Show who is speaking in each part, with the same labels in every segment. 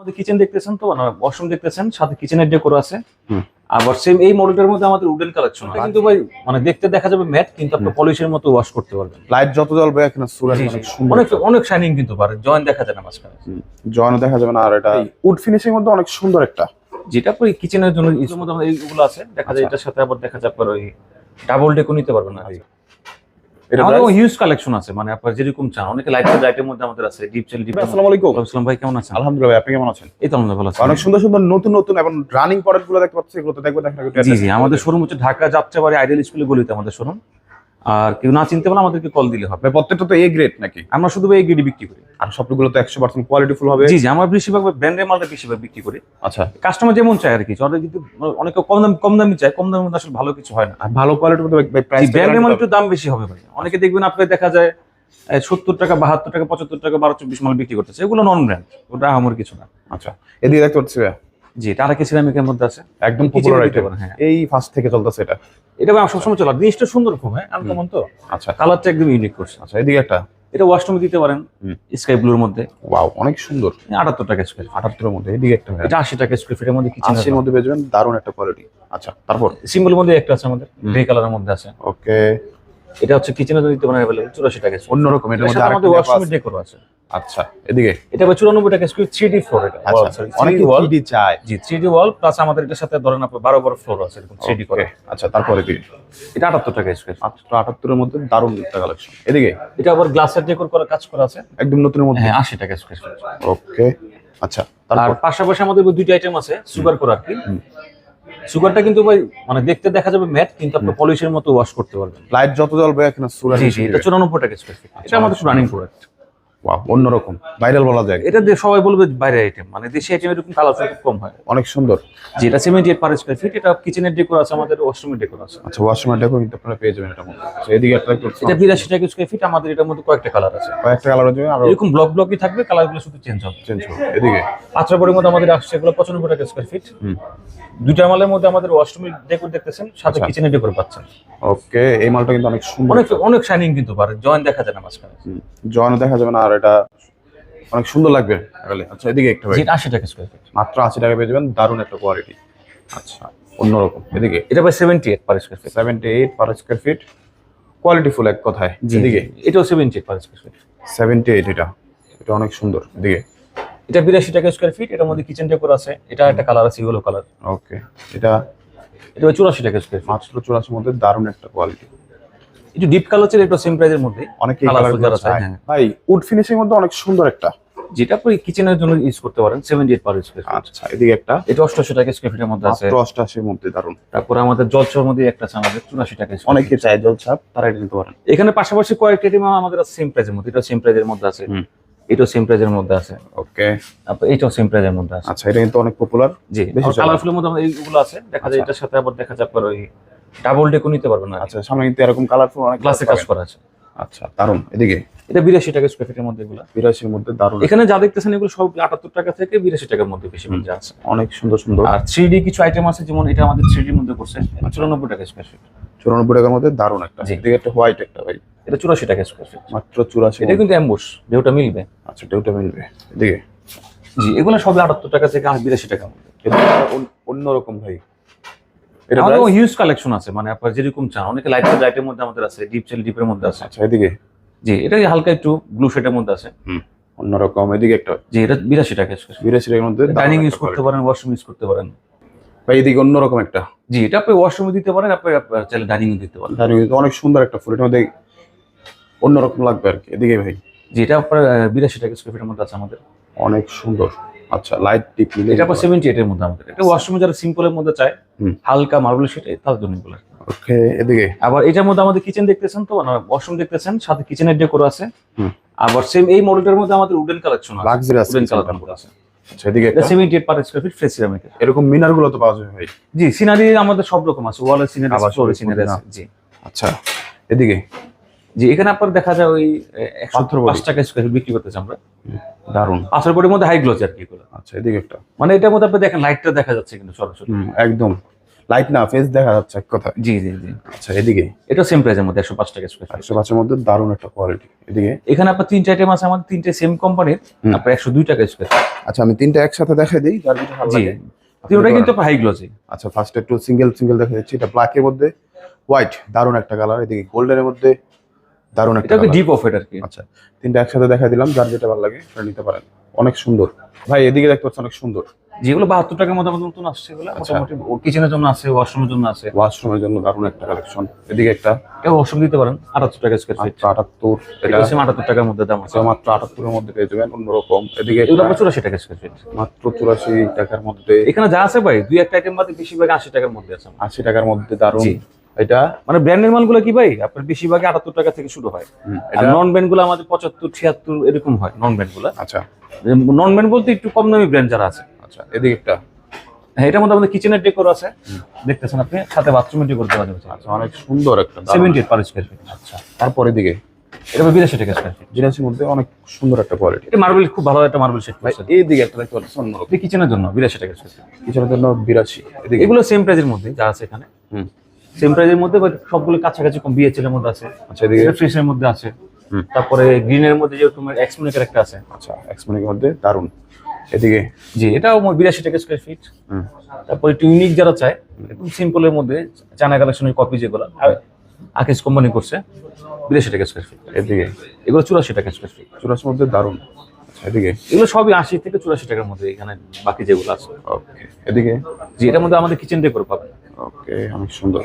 Speaker 1: আমাদের কিচেন দেখতেছেন তো মানে ওয়াশরুম দেখতেছেন সাথে কিচেনের ডেকোর আছে। আবার সেম এই মডেলটার মধ্যে আমাদের উডেন কালেকশন আছে কিন্তু ভাই মানে দেখতে দেখা যাবে ম্যাট কিন্তু আপনি পলিশের মতো ওয়াশ করতে পারবেন।
Speaker 2: লাইট যত জ্বলবে এখানে সুরাজ অনেক সুন্দর।
Speaker 1: অনেক অনেক শাইনিং কিন্তু পারে। জয়েন দেখা যায় না মাঝখানে।
Speaker 2: জয়ন দেখা যাবে না আর এটা উড ফিনিশিং মধ্যে অনেক সুন্দর একটা।
Speaker 1: যেটা আপনি কিচেনের জন্য আমাদের এইগুলো আছে দেখা যায়
Speaker 2: আচ্ছা।
Speaker 1: এটার সাথে আবার দেখা আপনার ওই ডাবল ডেকো নিতে পারবেন না।
Speaker 2: এটা
Speaker 1: আমাদের হিউজ কালেকশন আছে মানে আপনার যেরকম চান অনেক লাইট লাইটের মধ্যে আমাদের আছে ডিপ চেল ডিপ
Speaker 2: আসসালামু আলাইকুম।
Speaker 1: আসসালাম ভাই কেমন আছেন?
Speaker 2: আলহামদুলিল্লাহ আপনি কেমন আছেন?
Speaker 1: এই তো ভালো আছি।
Speaker 2: অনেক সুন্দর সুন্দর নতুন নতুন এবং রানিং দেখতে পাচ্ছি এগুলো তো দেখব দেখা
Speaker 1: জি জি আমাদের শোরুম হচ্ছে ঢাকা যাত্রাবাড়ি আইডিয়াল স্কুলে গলিতে আমাদের শোরুম আর কেউ না চিনতে পারলে আমাদেরকে কল দিলে হবে।
Speaker 2: প্রত্যেকটা তো এ গ্রেড নাকি?
Speaker 1: আমরা শুধু এই গিডি বিক্রি করি।
Speaker 2: আর সবগুলো তো একশো পার্সেন্ট কোয়ালিটি ফুল হবে।
Speaker 1: জি জি আমরা বেশিরভাগ ব্র্যান্ডের মালটা বেশিরভাগ বিক্রি করি।
Speaker 2: আচ্ছা।
Speaker 1: কাস্টমার যেমন চায় আর কি ওদের কিন্তু অনেকে কম দাম কম দামি চায় কম দামের মধ্যে আসলে ভালো কিছু হয় না।
Speaker 2: আর ভালো কোয়ালিটির মধ্যে প্রাইস
Speaker 1: ব্র্যান্ডের মাল একটু দাম বেশি হবে ভাই। অনেকে দেখবেন আপনার দেখা যায় সত্তর টাকা বাহাত্তর টাকা পঁচাত্তর টাকা বারো চব্বিশ মাল বিক্রি করতেছে। এগুলো নন ব্র্যান্ড ওটা আমার কিছু না।
Speaker 2: আচ্ছা এদিকে দেখতে পাচ্ছি
Speaker 1: জি টাটা কি সিরামিকের মধ্যে আছে।
Speaker 2: একদম পপুলার আইটেম
Speaker 1: হ্যাঁ।
Speaker 2: এই ফার্স্ট থেকে চলতেছে এটা।
Speaker 1: এটা আমি সবসময় চলা জিনিসটা সুন্দর খুব হ্যাঁ আনকমন তো।
Speaker 2: আচ্ছা।
Speaker 1: কালারটা একদম ইউনিক করছে।
Speaker 2: আচ্ছা এদিকে একটা।
Speaker 1: এটা ওয়াশরুমে দিতে পারেন। স্কাই ব্লুর মধ্যে।
Speaker 2: ওয়াও অনেক সুন্দর।
Speaker 1: আটাত্তর টাকা স্কয়ার
Speaker 2: 78 এর মধ্যে এদিকে একটা
Speaker 1: এটা আশি টাকা স্কয়ার ফিটের মধ্যে কিচেন
Speaker 2: আশির মধ্যে পেয়ে যাবেন দারুণ একটা কোয়ালিটি আচ্ছা তারপর?
Speaker 1: সিম্বল মধ্যে একটা আছে আমাদের গ্রে কালারের মধ্যে আছে।
Speaker 2: ওকে
Speaker 1: এটা হচ্ছে কিচেনের জন্য দিতে পারেন অ্যাভেলেবল চুরাশি টাকা square
Speaker 2: অন্যরকম এটার মধ্যে আরেকটা লেখা
Speaker 1: ডেকোর আছে।
Speaker 2: আচ্ছা এদিকে?
Speaker 1: এটা আবার চুরানব্বই টাকা স্কোয়ার ফ্লোর এটা।
Speaker 2: আচ্ছা
Speaker 1: Wall, sorry,
Speaker 2: অনেকে
Speaker 1: 3D
Speaker 2: চায়।
Speaker 1: জি ওয়াল প্লাস আমাদের এটার সাথে ধরেন আপনার বারো বারো ফ্লোর আছে এরকম করে।
Speaker 2: আচ্ছা তারপরে এদিকে
Speaker 1: এটা আটাত্তর টাকা স্কোয়ার
Speaker 2: মাত্র আটাত্তরের মধ্যে দারুণ একটা কালেকশন এদিকে?
Speaker 1: এটা আবার গ্লাসের ডেকোর করা কাজ করা আছে।
Speaker 2: একদম নতুনের মধ্যে?
Speaker 1: হ্যাঁ আশি টাকা স্কোয়ার
Speaker 2: ওকে আচ্ছা
Speaker 1: আর
Speaker 2: তারপর?
Speaker 1: পাশাপাশি আমাদের দুইটা আইটেম আছে সুগার করা আর কি। সুগারটা কিন্তু ভাই মানে দেখতে দেখা যাবে ম্যাট কিন্তু আপনি পলিশের মতো ওয়াশ করতে পারবেন।
Speaker 2: লাইট যত জ্বলবে এখানে কিনা
Speaker 1: জি জি এটা চুরানব্বই টাকা স্কোয়ার ফিট এটা আমাদের রানিং প্রোডাক্ট
Speaker 2: অন্যরকম। ভাইরাল বলা যায়।
Speaker 1: এটা দিয়ে সবাই বলবে বাইরে আইটেম মানে দেশি আইটেম এরকম কালার খুব কম হয়।
Speaker 2: অনেক সুন্দর।
Speaker 1: যে এটা seventy eight per square feet এটা কিচেনের ডেকোর আছে আমাদের ওয়াশরুমের ডেকোর আছে।
Speaker 2: আচ্ছা ওয়াশরুমের ডেকো কিন্তু আপনারা পেয়ে যাবেন এটার মধ্যে। আচ্ছা এদিকে একটা
Speaker 1: এটা বিরাশি টাকা স্কোয়ার ফিট আমাদের এটার মধ্যে কয়েকটা কালার আছে।
Speaker 2: কয়েকটা কালার আছে আরও
Speaker 1: এরকম ব্লক ব্লকই থাকবে কালারগুলো শুধু চেঞ্জ হবে।
Speaker 2: চেঞ্জ হবে এদিকে।
Speaker 1: পাঁচটা পরের মধ্যে আমাদের আসছে এগুলো পঁচানব্বই টাকা স্কোয়ার ফিট
Speaker 2: হুম।
Speaker 1: দুইটা মালের মধ্যে আমাদের ওয়াশরুমের ডেকোর দেখতেছেন সাথে
Speaker 2: আচ্ছা।
Speaker 1: কিচেনের ডেকোর পাচ্ছেন।
Speaker 2: ওকে এই মালটা কিন্তু অনেক সুন্দর।
Speaker 1: অনেক অনেক শাইনিং কিন্তু পারে জয়েন দেখা যায় না মাঝখানে।
Speaker 2: জয়ন দেখা যাবে না আর এটা অনেক সুন্দর লাগবে তাহলে। আচ্ছা এদিকে একটা ভাই।
Speaker 1: আশি টাকা স্কোয়ার ফিট
Speaker 2: মাত্র আশি টাকা পেয়ে যাবেন দারুণ একটা কোয়ালিটি আচ্ছা অন্যরকম এদিকে।
Speaker 1: এটা ভাই seventy eight per square feet
Speaker 2: seventy eight per square feet quality full এক কথায় এদিকে।
Speaker 1: এটাও seventy eight per square feet
Speaker 2: seventy eight এটা এটা অনেক সুন্দর এদিকে।
Speaker 1: এটা বিরাশি টাকা স্কোয়ার ফিট এটার মধ্যে কিচেন ডেকোর আছে। এটা একটা কালার আছে ইয়েলো কালার
Speaker 2: ওকে এটা
Speaker 1: এটা চুরাশি টাকা স্কোয়ার ফিট
Speaker 2: মাত্র চুরাশির মধ্যে দারুণ একটা কোয়ালিটি
Speaker 1: একটু ডিপ কালার ছিল একটু সেম প্রাইজের মধ্যে
Speaker 2: অনেক। ভাই উড ফিনিশিং মধ্যে অনেক সুন্দর একটা।
Speaker 1: যেটা আপনি কিচেনের জন্য ইউজ করতে পারেন সেভেন্টি এইট পার স্কোয়ার
Speaker 2: আচ্ছা এদিকে একটা।
Speaker 1: এটা টাকা স্কোয়ার ফিটের মধ্যে আছে।
Speaker 2: অষ্টাশির মধ্যে দারুণ।
Speaker 1: তারপরে আমাদের জলচর মধ্যে একটা আছে আমাদের চুরাশি টাকা square
Speaker 2: অনেকে চায় জল ছাপ তারা এটা নিতে পারেন।
Speaker 1: এখানে পাশাপাশি কয়েকটা আমাদের সেম প্রাইজের মধ্যে। এটা সেম প্রাইজের মধ্যে আছে। এটাও সেম প্রাইজের মধ্যে আছে।
Speaker 2: ওকে।
Speaker 1: তারপর এটাও সেম প্রাইজের মধ্যে আছে।
Speaker 2: আচ্ছা এটা কিন্তু অনেক পপুলার
Speaker 1: জি কালারফুলের মধ্যে আমাদের এইগুলো আছে। দেখা যায়
Speaker 2: আচ্ছা।
Speaker 1: এটার সাথে আবার দেখা আপনার ওই ডাবল ডেকো নিতে পারবেন না
Speaker 2: আচ্ছা সামনে কিন্তু এরকম কালারফুল অনেক
Speaker 1: গ্লাসে কাজ করা আছে।
Speaker 2: আচ্ছা দারুণ এদিকে?
Speaker 1: এটা বিরাশি টাকা স্কোয়ার ফিটের মধ্যে এগুলো।
Speaker 2: বিরাশির মধ্যে দারুণ
Speaker 1: এখানে যা দেখতেছেন এগুলো সব আটাত্তর টাকা থেকে বিরাশি টাকার মধ্যে বেশি মধ্যে আছে।
Speaker 2: অনেক সুন্দর সুন্দর।
Speaker 1: আর থ্রি ডি কিছু আইটেম আছে যেমন এটা আমাদের থ্রি ডির মধ্যে করছে চুরানব্বই টাকা স্কোয়ার ফিট
Speaker 2: চুরানব্বই টাকার মধ্যে দারুণ একটা। এদিকে একটা হোয়াইট একটা ভাই।
Speaker 1: এটা চুরাশি টাকা স্কোয়ার ফিট
Speaker 2: মাত্র চুরাশি
Speaker 1: এটা কিন্তু অ্যাম্বুশ যেটা মিলবে।
Speaker 2: আচ্ছা টেউটা মিলবে। এদিকে?
Speaker 1: জি এগুলো সব আটাত্তর টাকা থেকে বিরাশি টাকা
Speaker 2: অন্য- অন্যরকম ভাই। এটা
Speaker 1: হিউজ কালেকশন আছে মানে আপনার যেরকম চান অনেকে লাইট লাইটের মধ্যে আমাদের আছে ডিপ চেল ডিপের মধ্যে আছে।
Speaker 2: আচ্ছা এদিকে?
Speaker 1: জি এটা হালকা একটু ব্লু শেডের মধ্যে আছে।
Speaker 2: অন্যরকম এদিকে একটা।
Speaker 1: জি এটা বিরাশি টাকা
Speaker 2: বিরাশি টাকার মধ্যে
Speaker 1: ডাইনিং ইউজ করতে পারেন ওয়াশরুম ইউজ করতে পারেন।
Speaker 2: এদিকে অন্যরকম একটা।
Speaker 1: জি এটা আপনি ওয়াশরুমে দিতে পারেন আপনি আপনার চাইলে ডাইনিং দিতে পারেন।
Speaker 2: অনেক সুন্দর একটা ফুল এটার মধ্যে অন্যরকম লাগবে আর কি। এদিকে ভাই।
Speaker 1: এটা আপনার বিরাশি টাকা স্কোয়ার ফিটের মধ্যে আছে আমাদের।
Speaker 2: অনেক সুন্দর। আচ্ছা লাইট টিপ মিলে
Speaker 1: এটা আপনার সেভেন্টি এইটের মধ্যে আমাদের। এটা ওয়াশরুমে যারা সিম্পলের মধ্যে চায় হালকা মার্বেল শেড তাদের জন্য এগুলো
Speaker 2: ওকে এদিকে?
Speaker 1: আবার এটার মধ্যে আমাদের কিচেন দেখতেছেন তো মানে ওয়াশরুম দেখতেছেন সাথে কিচেনের ডেকোর আছে। আবার সেম এই মডেলটার মধ্যে আমাদের উডেন কালেকশন আছে।
Speaker 2: লাক্সারিয়াস
Speaker 1: উডেন কালেকশন আছে।
Speaker 2: আচ্ছা এদিকে
Speaker 1: এটা
Speaker 2: একটা
Speaker 1: seventy eight per square feet fresh সিরামিকের
Speaker 2: এরকম মিনারগুলো তো পাওয়া ভাই।
Speaker 1: জি সিনারি আমাদের সব রকম আছে। ওয়ালের সিনারি
Speaker 2: আবার
Speaker 1: ফ্লোরের সিনারি আছে জি।
Speaker 2: আচ্ছা এদিকে?
Speaker 1: জি এখানে আপনার দেখা যায় ওই একশো পাঁচ টাকা স্কোয়ার বিক্রি করতেছে আমরা।
Speaker 2: দারুণ।
Speaker 1: পাঁচের বডির মধ্যে হাই গ্লোজ আর কি এগুলো।
Speaker 2: আচ্ছা এদিকে একটা।
Speaker 1: মানে এটার মধ্যে আপনি দেখেন লাইটটা দেখা যাচ্ছে কিন্তু সরাসরি।
Speaker 2: একদম। লাইট না ফেস দেখা যাচ্ছে এক কথা
Speaker 1: জি জি জি।
Speaker 2: আচ্ছা এদিকে।
Speaker 1: এটা সেম প্রাইসের মধ্যে একশো পাঁচ টাকা স্কোয়ার
Speaker 2: একশো পাঁচের মধ্যে দারুণ একটা কোয়ালিটি এদিকে।
Speaker 1: এখানে আপনার তিনটে আইটেম আছে আমাদের তিনটে সেম কোম্পানির। আপনার একশো দুই টাকা স্কোয়ার
Speaker 2: আচ্ছা আমি তিনটা একসাথে দেখাই দিই যার যেটা ভালো লাগে।
Speaker 1: তিনটাই কিন্তু হাই
Speaker 2: আচ্ছা ফার্স্ট একটু সিঙ্গেল সিঙ্গেল দেখা যাচ্ছে। এটা ব্ল্যাকের মধ্যে হোয়াইট দারুণ একটা কালার এদিকে গোল্ডেনের মধ্যে দারুণ একটা
Speaker 1: এটা ডিপ অফ আর কি।
Speaker 2: আচ্ছা তিনটা একসাথে দেখা দিলাম যার যেটা ভালো লাগে সেটা নিতে পারেন। অনেক সুন্দর। ভাই এদিকে দেখতে পাচ্ছেন অনেক সুন্দর।
Speaker 1: যেগুলো বাহাত্তর টাকার আমাদের নতুন আসছে এগুলো
Speaker 2: আচ্ছা।
Speaker 1: মোটামুটি কিচেনের জন্য আছে ওয়াশরুমের জন্য আছে।
Speaker 2: ওয়াশরুমের জন্য দারুণ একটা কালেকশন এদিকে একটা।
Speaker 1: কেউ ওয়াশরুম দিতে পারেন আটাত্তর টাকা স্কোয়ার ফিট
Speaker 2: আটাত্তর এটা
Speaker 1: এটা আটাত্তর টাকার মধ্যে দাম আছে।
Speaker 2: আচ্ছা, মাত্র আটাত্তরের মধ্যে পেয়ে যাবেন অন্যরকম। এদিকে
Speaker 1: এগুলো আপনার চুরাশি টাকা স্কোয়ার ফিট
Speaker 2: মাত্র চুরাশি টাকার মধ্যে।
Speaker 1: এখানে যা আছে ভাই দুই একটা আইটেম বাদে বেশিরভাগ আশি টাকার মধ্যে আছে
Speaker 2: আশি টাকার মধ্যে দারুণ। এটা?
Speaker 1: মানে ব্র্যান্ডের মালগুলো কি ভাই? আপনার বেশিরভাগ আটাত্তর টাকা থেকে শুরু হয়। আর নন ব্র্যান্ডগুলো আমাদের পঁচাত্তর ছিয়াত্তর এরকম হয় নন ব্র্যান্ডগুলো।
Speaker 2: আচ্ছা।
Speaker 1: নন ব্র্যান্ড বলতে একটু কম দামি ব্র্যান্ড যারা আছে।
Speaker 2: আচ্ছা এদিকে একটা।
Speaker 1: হ্যাঁ এটার মধ্যে আমাদের কিচেনের ডেকোর আছে। দেখতেছেন আপনি? সাথে বাথরুমের ডেকোর দেওয়া যাবে।
Speaker 2: আচ্ছা অনেক সুন্দর একটা
Speaker 1: seventy eight per square feet
Speaker 2: আচ্ছা তারপর এদিকে?
Speaker 1: এটা বিরাশি টাকা স্কোয়ার ফিট
Speaker 2: জিনিসের মধ্যে অনেক সুন্দর একটা কোয়ালিটি
Speaker 1: এটা মার্বেল খুব ভালো একটা মার্বেল সেট
Speaker 2: ভাই
Speaker 1: করছে।
Speaker 2: এইদিকে একটা দেখতে পাচ্ছেন অন্যরকম।
Speaker 1: কিচেনের জন্য বিরাশি টাকা স্কোয়ার ফিট
Speaker 2: কিচেনের জন্য বিরাশি
Speaker 1: এগুলো সেম প্রাইজের মধ্যে যা আছে এখানে।
Speaker 2: হুম।
Speaker 1: সেম প্রাইজের মধ্যে সবগুলো কাছাকাছি কম বিএচএল এর মধ্যে আছে?
Speaker 2: আচ্ছা এদিকে?
Speaker 1: ফ্রেশের মধ্যে আছে। তারপরে গ্রিনের মধ্যে যে তোমার এক্সমিনেটের একটা আছে।
Speaker 2: আচ্ছা এক্সপোনিকের মধ্যে? দারুণ। এদিকে?
Speaker 1: জি এটাও বিরাশি টাকা স্কোয়ার ফিট তারপরে একটু ইউনিক যারা চায় একদম সিম্পলের মধ্যে চায়না কালেকশনের কপি যেগুলো আকিস কোম্পানি করছে বিরাশি টাকা স্কোয়ার ফিট
Speaker 2: এদিকে?
Speaker 1: এগুলো চুরাশি টাকা স্কোয়ার ফিট
Speaker 2: চুরাশির মধ্যে দারুণ। আচ্ছা এদিকে?
Speaker 1: এগুলো সবই আশি থেকে চুরাশি টাকার মধ্যে এখানে বাকি যেগুলো আছে।
Speaker 2: ওকে এদিকে?
Speaker 1: জি এটার মধ্যে আমাদের কিচেন ডেকোর পাবেন।
Speaker 2: ওকে অনেক সুন্দর।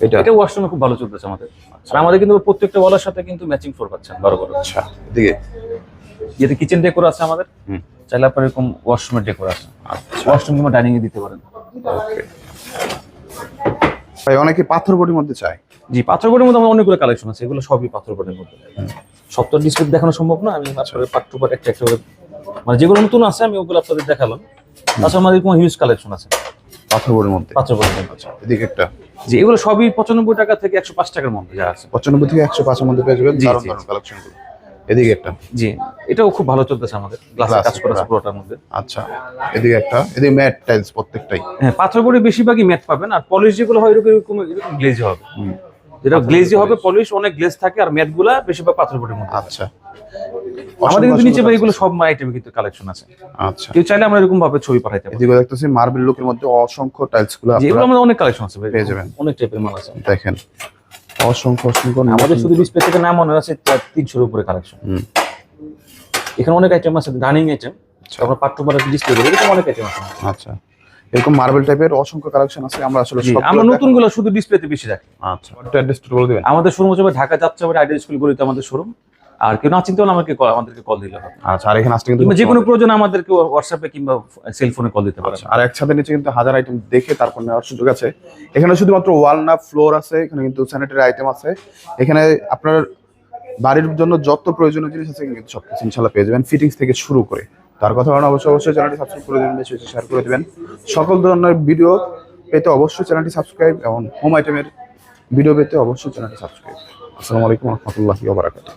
Speaker 2: এটা
Speaker 1: এটা ওয়াশরুমে খুব ভালো চলতেছে আমাদের। আর আমাদের কিন্তু প্রত্যেকটা ওয়ালের সাথে কিন্তু ম্যাচিং ফ্লোর পাচ্ছেন বড় বড়
Speaker 2: আচ্ছা এদিকে।
Speaker 1: যেহেতু কিচেন ডেকোর আছে আমাদের
Speaker 2: হুম।
Speaker 1: চাইলে আপনার এরকম ওয়াশরুমের ডেকোর আছে।
Speaker 2: আচ্ছা।
Speaker 1: ওয়াশরুম কিংবা ডাইনিং এ দিতে পারেন।
Speaker 2: ওকে। ভাই অনেকে পাথর বডির মধ্যে চায়।
Speaker 1: জি পাথর বোর্ডের মধ্যে আমার অনেকগুলো কালেকশন আছে এগুলো সবই পাথর বোর্ডের মধ্যে। সব তো ডিসপ্লে দেখানো সম্ভব না আমি আসলে পার্ট টু পার্ট একটা একটা মানে যেগুলো নতুন আছে আমি ওগুলো আপনাদের দেখালাম। তাছাড়া আমাদের কোনো হিউজ কালেকশন আছে।
Speaker 2: পাথর বডির মধ্যে।
Speaker 1: পাথর বোর্ডের মধ্যে
Speaker 2: এদিকে একটা।
Speaker 1: জি এগুলো সবই পঁচানব্বই টাকা থেকে একশো পাঁচ টাকার মধ্যে যা আছে।
Speaker 2: পঁচানব্বই থেকে একশো পাঁচের মধ্যে পেয়ে যাবেন দারুণ দারুণ কালেকশনগুলো। এদিকে একটা।
Speaker 1: জি এটাও খুব ভালো চলতেছে আমাদের। গ্লাসে কাজ করা পুরোটার মধ্যে।
Speaker 2: আচ্ছা এদিকে একটা। এদিকে ম্যাট টাইলস প্রত্যেকটাই।
Speaker 1: হ্যাঁ পাথর বোর্ডে বেশিরভাগই ম্যাট পাবেন আর পলিশ যেগুলো হয় এরকম এরকম গ্লেজি হবে।
Speaker 2: হুম,
Speaker 1: যেটা গ্লেজি হবে পলিশ অনেক গ্লেজ থাকে আর ম্যাটগুলা বেশিরভাগ পাথর বোর্ডের মধ্যে।
Speaker 2: আচ্ছা।
Speaker 1: আমাদের কিন্তু নিচে এগুলো সব আইটেম কিন্তু কালেকশন আছে।
Speaker 2: আচ্ছা।
Speaker 1: কেউ চাইলে আমরা এরকম ভাবে ছবি পাঠাইতে পারি।
Speaker 2: এদিকে দেখতেছি মার্বেল লুকের মধ্যে অসংখ্য
Speaker 1: টাইলসগুলো এগুলো আমাদের অনেক কালেকশন আছে
Speaker 2: পেয়ে যাবেন।
Speaker 1: অনেক টাইপের মাল আছে।
Speaker 2: দেখেন অসংখ্য অসংখ্য
Speaker 1: আমাদের শুধু ডিসপ্লে থেকে নাম মনে আছে তিনশোর উপরে কালেকশন এখানে অনেক আইটেম আছে ডাইনিং আইটেম আমরা পাঠ্য পাঠ্য ডিসপ্লে করি এরকম অনেক আইটেম আছে।
Speaker 2: আচ্ছা। এরকম মার্বেল টাইপের অসংখ্য কালেকশন আছে আমরা আসলে
Speaker 1: আমরা নতুনগুলো শুধু ডিসপ্লেতে বেশি রাখি।
Speaker 2: আচ্ছা অ্যাড্রেস বলে দিবেন।
Speaker 1: আমাদের শোরুম হচ্ছে ঢাকা যাত্রাবাড়ি আইডিয়া স্কুল গলিতে আমাদের শোরুম আর কেউ না চিনতে হলে আমাকে আমাদেরকে কল দিলে হবে।
Speaker 2: আচ্ছা আর এখানে আসতে কিন্তু
Speaker 1: যে কোনো প্রয়োজনে আমাদেরকে হোয়াটসঅ্যাপে কিংবা সেল ফোনে কল দিতে পারেন।
Speaker 2: আচ্ছা, আর একসাথে নিচে কিন্তু হাজার আইটেম দেখে তারপর নেওয়ার সুযোগ আছে। এখানে শুধুমাত্র ওয়াল না ফ্লোর আছে এখানে কিন্তু স্যানিটারি আইটেম আছে। এখানে আপনার বাড়ির জন্য যত প্রয়োজনীয় জিনিস আছে কিন্তু সব কিছু ইনশাল্লাহ পেয়ে যাবেন ফিটিংস থেকে শুরু করে। তার কথা কারণ অবশ্যই অবশ্যই চ্যানেলটি সাবস্ক্রাইব করে দেবেন বেশি বেশি শেয়ার করে দেবেন। সকল ধরনের ভিডিও পেতে অবশ্যই চ্যানেলটি সাবস্ক্রাইব এবং হোম আইটেমের ভিডিও পেতে অবশ্যই চ্যানেলটি সাবস্ক্রাইব আসসালামু আলাইকুম রহমতুল্লাহি ওয়া বারাকাতুহু।